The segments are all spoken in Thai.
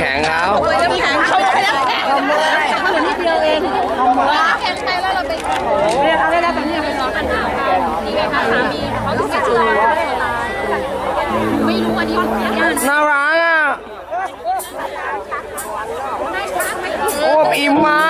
ข็งเขาเลยน้ำแข็งเขาไม่น้ำแข็งเหมือนนิดเดียวเองแข็งใจแล้วเราเป็นเรียกเอาได้แล้วตอนนี้เป็นน้องกันหนาวนี่ไงคะสามีเขาต้องการเลยไม่รู้วันนี้หนูยังน่ารักอะโอ้อิ่มมาก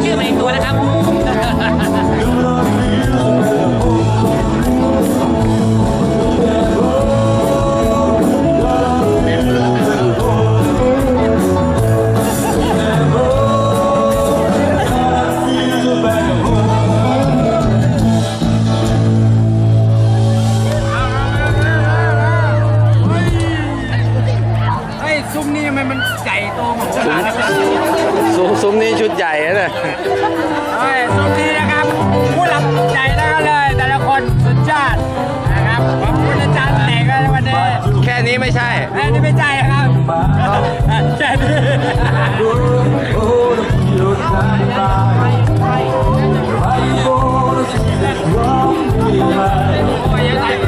เชื่อมาในตัวนะครับ อันนี้ไม่ใช่ อันนี้ไม่ใช่ครับใช่ไปยังไง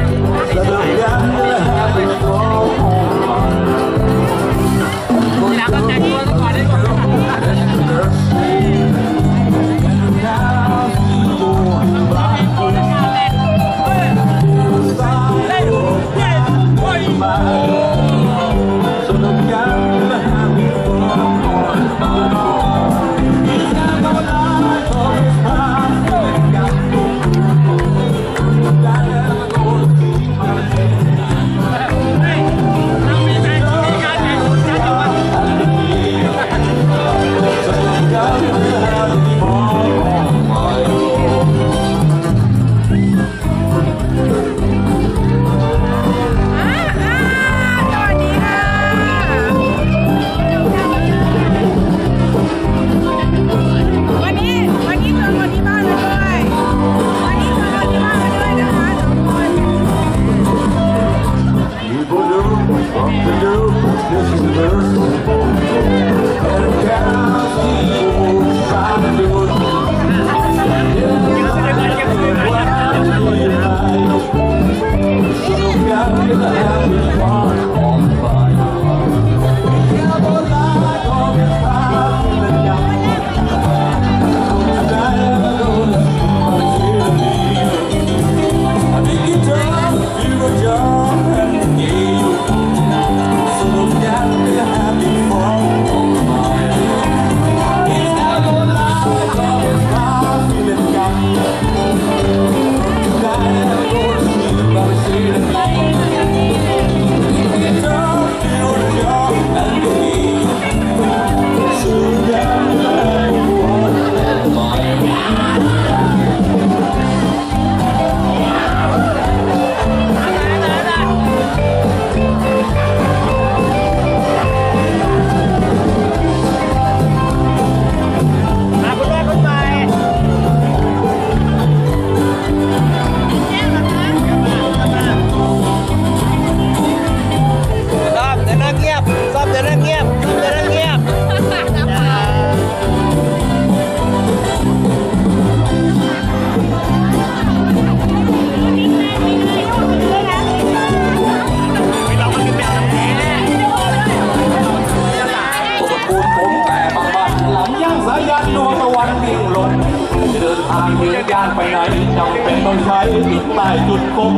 จำเป็นต้องใช้จุดใต้จุดคม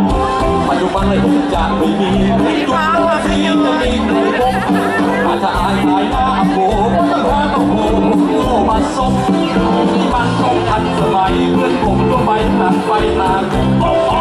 ปัจจุบันเลยผมจะไม่มีจุดที่จะมีใครพบอาจจะอายอายหน้าโผล่ต้องหาต้องโผล่โง่มาสมที่มันต้องทันสมัยเพื่อนผมก็ไม่ต่างไปต่าง